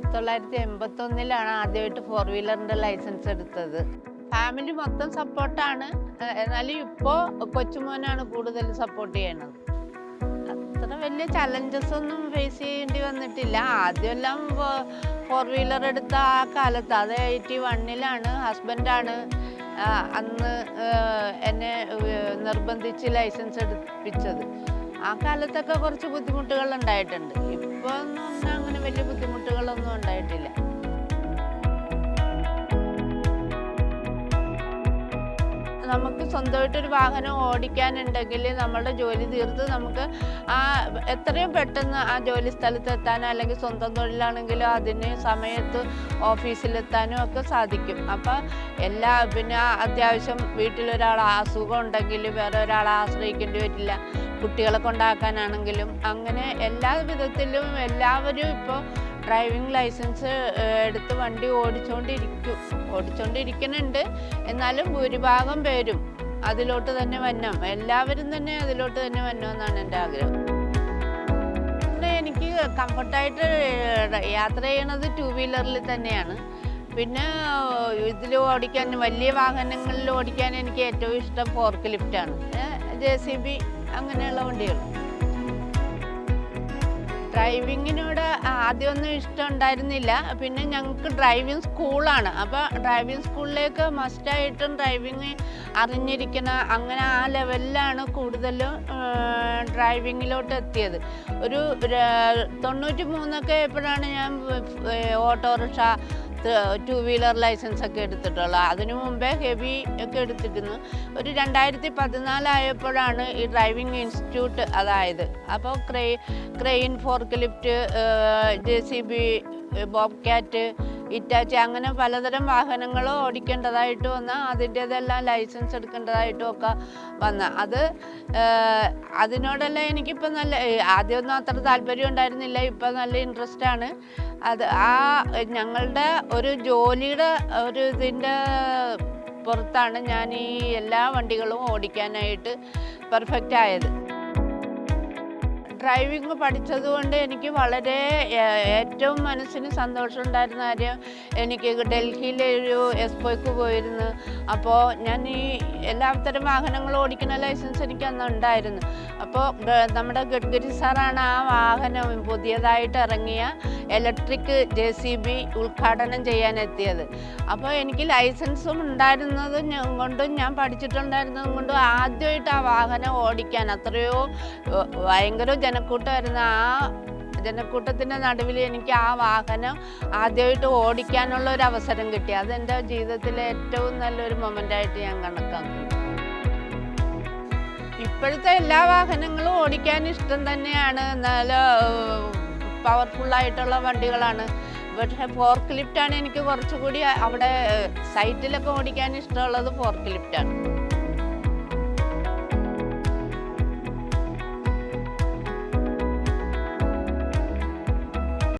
ആയിരത്തി തൊള്ളായിരത്തി എൺപത്തി ഒന്നിലാണ് ആദ്യമായിട്ട് ഫോർ വീലറിന്റെ ലൈസൻസ് എടുത്തത്. ഫാമിലി മൊത്തം സപ്പോർട്ടാണ് എന്നാലും ഇപ്പോ കൊച്ചുമോനാണ് കൂടുതൽ സപ്പോർട്ട് ചെയ്യണത് അത്ര വലിയ ചലഞ്ചസ് ഒന്നും ഫേസ് ചെയ്യേണ്ടി വന്നിട്ടില്ല. ആദ്യമെല്ലാം ഫോർ വീലർ എടുത്ത ആ കാലത്ത് അത് എയ്റ്റി വണ്ണിലാണ് ഹസ്ബൻഡാണ് അന്ന് എന്നെ നിർബന്ധിച്ച് ലൈസൻസ് എടുപ്പിച്ചത്. ആ കാലത്തൊക്കെ കുറച്ച് ബുദ്ധിമുട്ടുകൾ ഉണ്ടായിട്ടുണ്ട്. അങ്ങനെ വലിയ ബുദ്ധിമുട്ടുകളൊന്നും ഉണ്ടായിട്ടില്ല. നമുക്ക് സ്വന്തമായിട്ടൊരു വാഹനം ഓടിക്കാനുണ്ടെങ്കിൽ നമ്മളുടെ ജോലി തീർത്ത് നമുക്ക് ആ എത്രയും പെട്ടെന്ന് ആ ജോലി സ്ഥലത്ത് എത്താനോ അല്ലെങ്കിൽ സ്വന്തം തൊഴിലാണെങ്കിലോ അതിന് സമയത്ത് ഓഫീസിലെത്താനും ഒക്കെ സാധിക്കും. അപ്പം എല്ലാ പിന്നെ അത്യാവശ്യം വീട്ടിലൊരാൾ അസുഖം ഉണ്ടെങ്കിൽ വേറെ ഒരാളെ ആശ്രയിക്കേണ്ടി വരില്ല. കുട്ടികളെ കൊണ്ടാക്കാനാണെങ്കിലും അങ്ങനെ എല്ലാ വിധത്തിലും എല്ലാവരും ഇപ്പോൾ ഡ്രൈവിംഗ് ലൈസൻസ് എടുത്ത് വണ്ടി ഓടിച്ചുകൊണ്ടിരിക്കും ഓടിച്ചുകൊണ്ടിരിക്കുന്നുണ്ട് എന്നാലും ഭൂരിഭാഗം പേരും അതിലോട്ട് തന്നെ വന്നോ എല്ലാവരും തന്നെ അതിലോട്ട് തന്നെ വരണമെന്നാണ് എന്റെ ആഗ്രഹം. എനിക്ക് കംഫർട്ടായിട്ട് യാത്ര ചെയ്യണത് ടൂ വീലറിൽ തന്നെയാണ്. പിന്നെ ഇതിൽ ഓടിക്കാൻ വലിയ വാഹനങ്ങളിൽ ഓടിക്കാൻ എനിക്ക് ഏറ്റവും ഇഷ്ടം ഫോർക്ക് ലിഫ്റ്റാണ്. ജെ സി ബി അങ്ങനെയുള്ള വണ്ടികൾ. ഡ്രൈവിങ്ങിനോട് ആദ്യമൊന്നും ഇഷ്ടം ഉണ്ടായിരുന്നില്ല. പിന്നെ ഞങ്ങൾക്ക് ഡ്രൈവിംഗ് സ്കൂളാണ്. അപ്പോൾ ഡ്രൈവിംഗ് സ്കൂളിലേക്ക് മസ്റ്റായിട്ടും ഡ്രൈവിങ് അറിഞ്ഞിരിക്കണം. അങ്ങനെ ആ ലെവലിലാണ് കൂടുതലും ഡ്രൈവിങ്ങിലോട്ട് എത്തിയത്. ഒരു തൊണ്ണൂറ്റി മൂന്നൊക്കെ എപ്പോഴാണ് ഞാൻ ഓട്ടോറിക്ഷ ടു വീലർ ലൈസൻസ് ഒക്കെ എടുത്തിട്ടുള്ളത് അതിനു മുമ്പേ ഹെവി ഒക്കെ എടുത്തിരുന്നു. ഒരു രണ്ടായിരത്തി പതിനാലായപ്പോഴാണ് ഈ ഡ്രൈവിംഗ് ഇൻസ്റ്റിറ്റ്യൂട്ട് അതായത്. അപ്പോൾ ക്രേ crane fork lift J C B Bobcat Hitachi അങ്ങനെ പലതരം വാഹനങ്ങൾ ഓടിക്കേണ്ടതായിട്ട് വന്ന അതിന്റേതെല്ലാം ലൈസൻസ് എടുക്കേണ്ടതായിട്ടും ഒക്കെ വന്ന. അത് അതിനോടെല്ലാം എനിക്കിപ്പോൾ നല്ല ആദ്യമൊന്നും അത്ര താല്പര്യം ഉണ്ടായിരുന്നില്ല. ഇപ്പം നല്ല ഇൻട്രസ്റ്റ് ആണ്. അത് ആ ഞങ്ങളുടെ ഒരു ജോലിയുടെ ഒരു ഇതിന്റെ പുറത്താണ് ഞാൻ ഈ എല്ലാ വണ്ടികളും ഓടിക്കാനായിട്ട് പെർഫെക്റ്റ് ആയത്. ഡ്രൈവിംഗ് പഠിച്ചതുകൊണ്ട് എനിക്ക് വളരെ ഏറ്റവും മനസ്സിന് സന്തോഷം ഉണ്ടായിരുന്ന കാര്യം എനിക്ക് ഡൽഹിയിലെ ഒരു എക്സ്പോയ്ക്ക് പോയിരുന്നു. അപ്പോൾ ഞാൻ ഈ എല്ലാത്തരം വാഹനങ്ങളും ഓടിക്കുന്ന ലൈസൻസ് എനിക്ക് അന്ന് ഉണ്ടായിരുന്നു. അപ്പോൾ നമ്മുടെ ഗഡ്കരി സാറാണ് ആ വാഹനം പുതിയതായിട്ട് ഇറങ്ങിയ ഇലക്ട്രിക് ജെ സി ബി ഉദ്ഘാടനം ചെയ്യാനെത്തിയത്. അപ്പോൾ എനിക്ക് ലൈസൻസും ഉണ്ടായിരുന്നത് കൊണ്ടും ഞാൻ പഠിച്ചിട്ടുണ്ടായിരുന്നതും കൊണ്ടും ആദ്യമായിട്ട് ആ വാഹനം ഓടിക്കാൻ അത്രയോ ഭയങ്കര ജനക്കൂട്ടമായിരുന്ന ആ ജനക്കൂട്ടത്തിന്റെ നടുവിൽ എനിക്ക് ആ വാഹനം ആദ്യമായിട്ട് ഓടിക്കാനുള്ള ഒരു അവസരം കിട്ടി. അതെന്റെ ജീവിതത്തിലെ ഏറ്റവും നല്ലൊരു മൊമെന്റായിട്ട് ഞാൻ കണക്കാക്കുന്നു ഇപ്പോഴത്തെ എല്ലാ വാഹനങ്ങളും ഓടിക്കാൻ ഇഷ്ടം തന്നെയാണ്. നല്ല പവർഫുള്ളായിട്ടുള്ള വണ്ടികളാണ്. പക്ഷേ ഫോർക്ക് ലിഫ്റ്റാണ് എനിക്ക് കുറച്ചുകൂടി അവിടെ സൈറ്റിലൊക്കെ ഓടിക്കാൻ ഇഷ്ടമുള്ളത് ഫോർക്ക് ലിഫ്റ്റാണ്